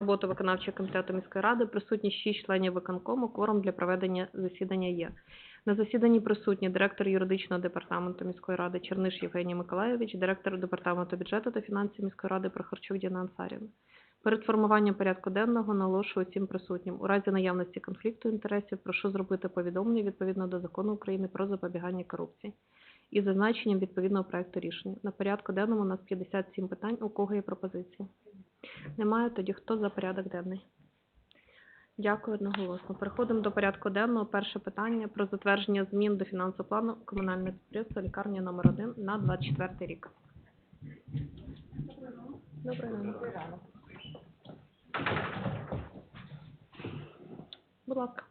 роботу виконавчого комітету міської ради присутні 6 членів виконкому, кворум для проведення засідання є. На засіданні присутні директор юридичного департаменту міської ради Черниш Євгеній Миколайович, директор департаменту бюджету та фінансів міської ради Прохорчук Діна Ансарівна. Перед формуванням порядку денного наголошую всім присутнім. У разі наявності конфлікту інтересів прошу зробити повідомлення відповідно до закону України про запобігання корупції із зазначенням відповідного проекту рішення. На порядку денному у нас 57 питань. У кого є пропозиції? Немає, тоді хто за порядок денний? Дякую одноголосно. Переходимо до порядку денного. Перше питання про затвердження змін до фінансового плану комунального підприємства лікарня номер 1 на 24 рік. Добрий ранок. Будь ласка.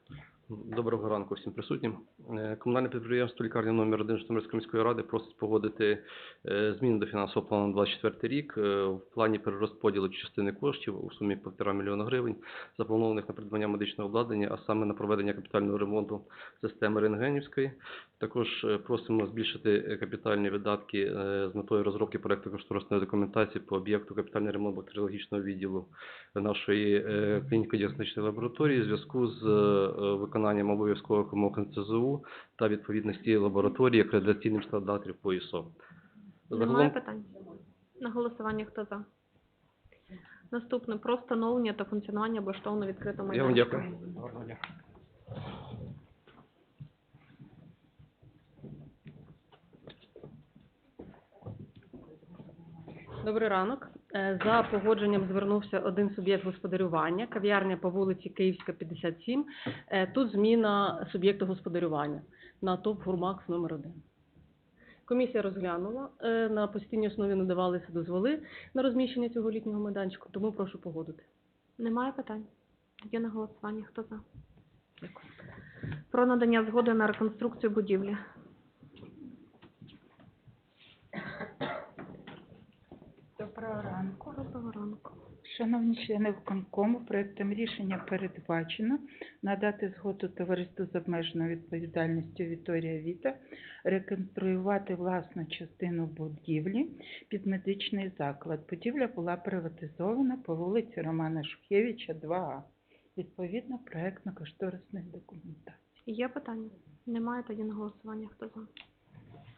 Доброго ранку всім присутнім. Е, Комунальне підприємство лікарня номер 1 Житомирської міської ради просить погодити е, зміни до фінансового плану на 24 рік е, в плані перерозподілу частини коштів у сумі 1,5 мільйона гривень, запланованих на придбання медичного обладнання, а саме на проведення капітального ремонту системи рентгенівської. Також просимо збільшити капітальні видатки з метою розробки проекту кошторисної документації по об'єкту капітальний ремонт бактеріологічного відділу нашої клініко-діагностичної лабораторії в зв'язку з е, виконанням обов'язкових вимог НЦЗУ та відповідності лабораторії акредитаційним стандартів по ІСО. Немає питань? На голосування хто за? Наступне про встановлення та функціонування облаштованого відкритого Я вам майданчика. дякую. Добрий ранок. Е, За погодженням звернувся один суб'єкт господарювання, кав'ярня по вулиці Київська, 57. Е, Тут зміна суб'єкту господарювання на ТОП «Гурмакс» номер 1. Комісія розглянула, е, на постійній основі надавалися дозволи на розміщення цього літнього майданчику, тому прошу погодити. Немає питань? Тоді на голосування хто за? Дякую. Про надання згоди на реконструкцію будівлі. Доброго ранку. Доброго ранку. Шановні члени виконкому, проектом рішення передбачено надати згоду товариству з обмеженою відповідальністю Віторія Віта реконструювати власну частину будівлі під медичний заклад. Будівля була приватизована по вулиці Романа Шухевича, 2А. Відповідно, проектно-кошторисних документацій. Є питання? Немає тоді на голосування хто за?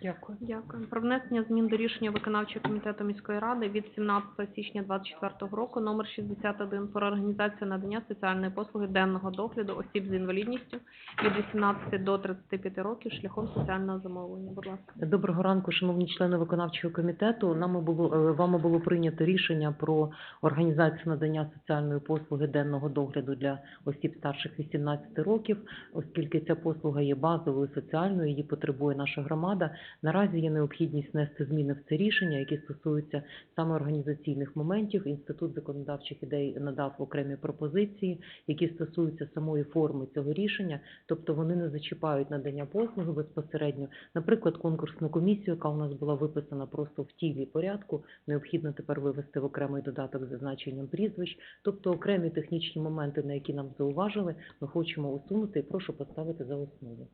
Дякую. Дякую. Про внесення змін до рішення виконавчого комітету міської ради від 17 січня 2024 року номер 61 про організацію надання соціальної послуги денного догляду осіб з інвалідністю від 18 до 35 років шляхом соціального замовлення. Будь ласка. Доброго ранку, шановні члени виконавчого комітету. Нами було е, вами було прийнято рішення про організацію надання соціальної послуги денного догляду для осіб старших 18 років, оскільки ця послуга є базовою соціальною, її потребує наша громада. Наразі є необхідність внести зміни в це рішення, які стосуються саме організаційних моментів. Інститут законодавчих ідей надав окремі пропозиції, які стосуються самої форми цього рішення, тобто вони не зачіпають надання послуги безпосередньо. Наприклад, конкурсну комісію, яка у нас була виписана просто в тілі порядку, необхідно тепер вивести в окремий додаток з зазначенням прізвищ, тобто окремі технічні моменти, на які нам зауважили, ми хочемо усунути і прошу поставити за основу.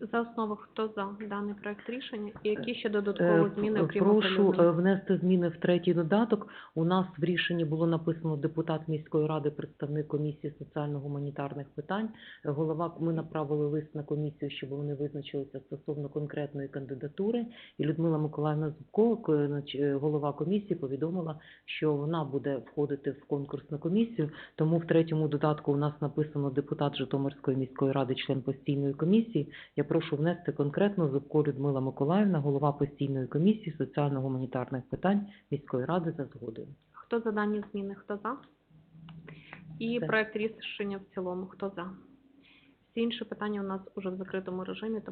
За основу хто за даний проект рішення і які ще додаткові Е, зміни окрім Прошу е, внести зміни в третій додаток. У нас в рішенні було написано депутат міської ради, представник комісії соціально-гуманітарних питань. Голова ми направили лист на комісію, щоб вони визначилися стосовно конкретної кандидатури. І Людмила Миколаївна Зубко, ко- е, голова комісії, повідомила, що вона буде входити в конкурсну комісію. Тому в третьому додатку у нас написано депутат Житомирської міської ради, член постійної комісії. Я прошу внести конкретно Зубко Людмила Миколаївна, голова постійної комісії соціально-гуманітарних питань міської ради за згодою. Хто за дані зміни? Хто за? І Все. проект рішення в цілому. Хто за? Всі інші питання у нас уже в закритому режимі, тому